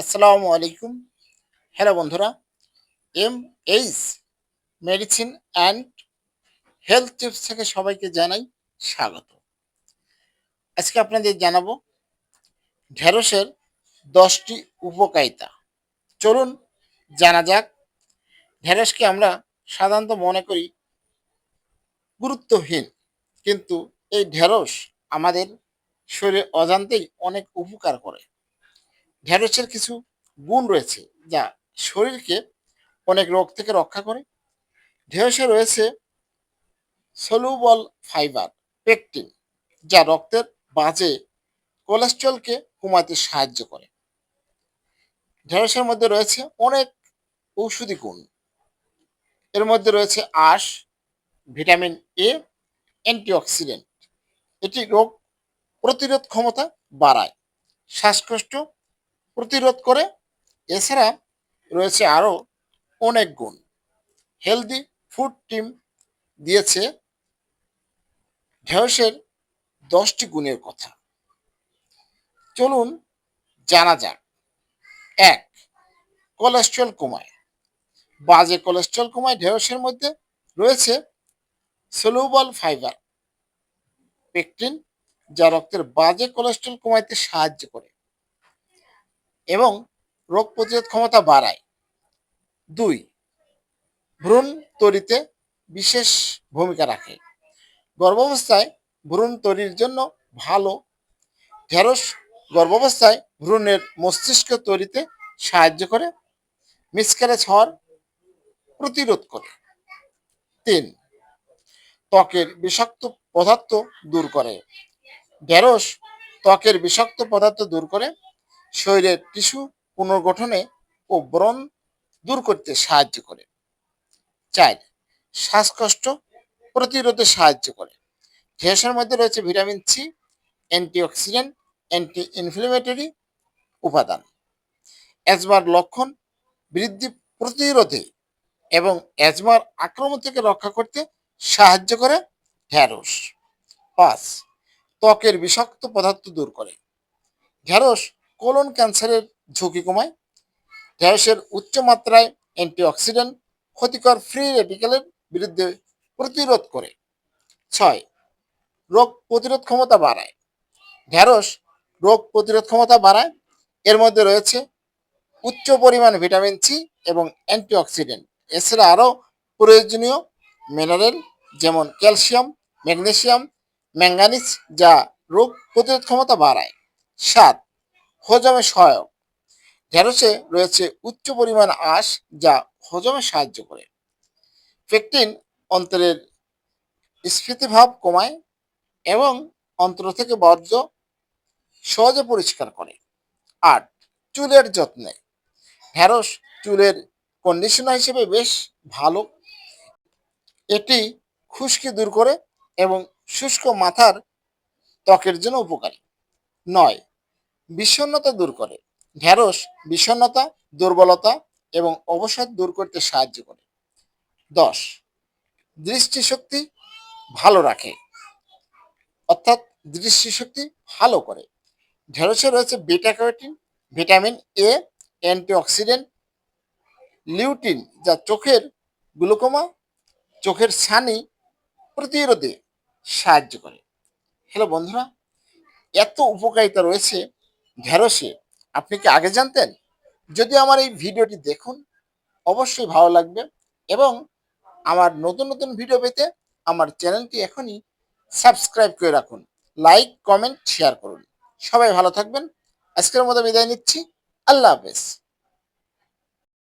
আসসালামু আলাইকুম। হ্যালো বন্ধুরা, M H medicine and health tips থেকে সবাইকে জানাই স্বাগত। আজকে আপনাদের জানাব ঢেঁড়সের দশটি উপকারিতা। চলুন জানা যাক, ঢেঁড়সকে আমরা সাধারণত মনে করি গুরুত্বহীন, কিন্তু এই ঢেঁড়স আমাদের শরীরে অজান্তেই অনেক উপকার করে। ঢেঁড়সের কিছু গুণ রয়েছে যা শরীরকে অনেক রোগ থেকে রক্ষা করে। ঢেঁড়সে রয়েছে সলুবল ফাইবার পেকটিন যা রক্তের বাজে কোলেস্ট্রলকে কমাতে সাহায্য করে। ঢেঁড়সের মধ্যে রয়েছে অনেক ঔষধি গুণ। এর মধ্যে রয়েছে আঁশ, ভিটামিন এ অ্যান্টিঅক্সিডেন্ট এটি রোগ প্রতিরোধ ক্ষমতা বাড়ায়, শ্বাসকষ্ট প্রতিরোধ করে। এছাড়া রয়েছে আরও অনেক গুণ। হেলদি ফুড টিম দিয়েছে ঢেঁড়সের দশটি গুণের কথা। চলুন জানা যাক। এক কোলেস্ট্রল কমায়। বাজে কোলেস্ট্রল কমায় ঢেঁড়সের মধ্যে রয়েছে সলুবল ফাইবার পেকটিন যা রক্তের বাজে কোলেস্ট্রল কমাইতে সাহায্য করে। এবং রোগ প্রতিরোধ ক্ষমতা বাড়ায়। দুই, ভ্রূণ তৈরিতে বিশেষ ভূমিকা রাখে। গর্ভাবস্থায় ভ্রূণ তৈরির জন্য ভালো। ঢেঁড়স গর্ভাবস্থায় ভ্রূণের মস্তিষ্ক তৈরিতে সাহায্য করে, মিসক্যারেজ হওয়ার প্রতিরোধ করে। তিন, ত্বকের বিষাক্ত পদার্থ দূর করে। ঢেঁড়স ত্বকের বিষাক্ত পদার্থ দূর করে শরীরের টিস্যু পুনর্গঠনে ও ব্রণ দূর করতে সাহায্য করে। চার, শ্বাসকষ্ট প্রতিরোধে সাহায্য করে। ঢেঁড়সের মধ্যে রয়েছে vitamin C, antioxidant anti inflammatory উপাদান। অ্যাজমার লক্ষণ বৃদ্ধি প্রতিরোধে এবং অ্যাজমার আক্রমণ থেকে রক্ষা করতে সাহায্য করে ঢ্যাঁড়স পাঁচ, ত্বকের বিষাক্ত পদার্থ দূর করে। ঢ্যাঁড়স কোলন ক্যান্সারের ঝুঁকি কমায় ঢ্যাঁড়সের উচ্চ মাত্রায় অ্যান্টিঅক্সিডেন্ট ক্ষতিকর ফ্রি রেডিকেলের বিরুদ্ধে প্রতিরোধ করে। ছয়, রোগ প্রতিরোধ ক্ষমতা বাড়ায়। ঢ্যাঁড়স রোগ প্রতিরোধ ক্ষমতা বাড়ায়, এর মধ্যে রয়েছে উচ্চ পরিমাণ ভিটামিন সি এবং অ্যান্টিঅক্সিডেন্ট এছাড়া আরও প্রয়োজনীয় মিনারেল যেমন ক্যালসিয়াম ম্যাগনেসিয়াম ম্যাঙ্গানিজ যা রোগ প্রতিরোধ ক্ষমতা বাড়ায়। সাত হজমে সহায়ক। ঢেঁড়সে রয়েছে উচ্চ পরিমাণ আঁশ যা হজমে সাহায্য করে। পেকটিন অন্তরের স্ফীতিভাব কমায় এবং অন্তর থেকে বর্জ্য সহজে পরিষ্কার করে। আট চুলের যত্নে। ঢেঁড়স চুলের কন্ডিশনার হিসেবে বেশ ভালো। এটি খুশকি দূর করে এবং শুষ্ক মাথার ত্বকের জন্য উপকারী। নয় বিষণ্ণতা দূর করে। ঢ্যাঁড়স বিষণ্ণতা, দুর্বলতা এবং অবসাদ দূর করতে সাহায্য করে। দশ, দৃষ্টিশক্তি ভালো রাখে। অর্থাৎ দৃষ্টিশক্তি ভালো করে। ঢেঁড়সে রয়েছে beta carotene, vitamin A, antioxidant, lutein যা চোখের গ্লুকোমা, চোখের ছানি প্রতিরোধে সাহায্য করে। হ্যালো বন্ধুরা, এত উপকারিতা রয়েছে ঢেঁড়সে আপনি কি আগে জানতেন? যদি আমার এই ভিডিওটি দেখুন, অবশ্যই ভালো লাগবে এবং আমার নতুন নতুন ভিডিও পেতে আমার চ্যানেলটি এখনই সাবস্ক্রাইব করে রাখুন। লাইক, কমেন্ট, শেয়ার করুন। সবাই ভালো থাকবেন। আজকের মতো বিদায় নিচ্ছি। আল্লাহ হাফেজ।